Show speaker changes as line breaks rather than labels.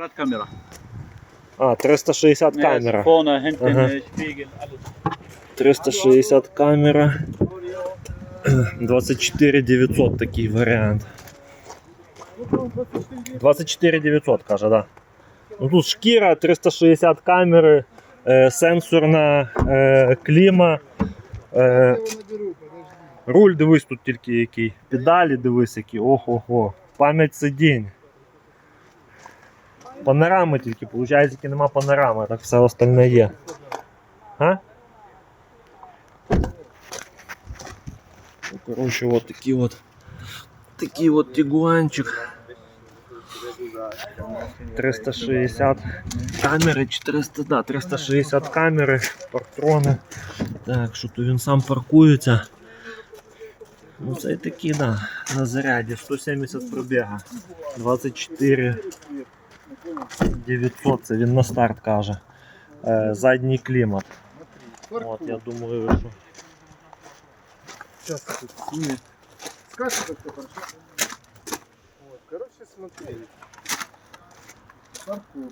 Radkamera.
А, 360
Med
камера.
Vorne, hinten,
Aha.
äh, Spiegel, alles.
360 камера. 24 900 такий варіант. 24 900, каже, да. Ну тут шкіра, 360 камери, е, сенсорна е, кліма. Е, руль дивись тут тільки який. Педалі дивись які. Ого-го. Пам'ять сидінь. Панорами тільки, виходить, тільки нема панорами, а так все остальне є. А? Ну, короче, вот такие вот такий от тигуанчик. 360 камери, 400, да, 360 камери, парктрони. Так, що то він сам паркується. Ну це такі, да, на заряді, 170 пробіга. 24 900, це він на старт каже. Е, задній клімат. От, я думаю, що
Сейчас тут снимет. Скажешь, как хорошо? Вот, короче, смотри. Паркур.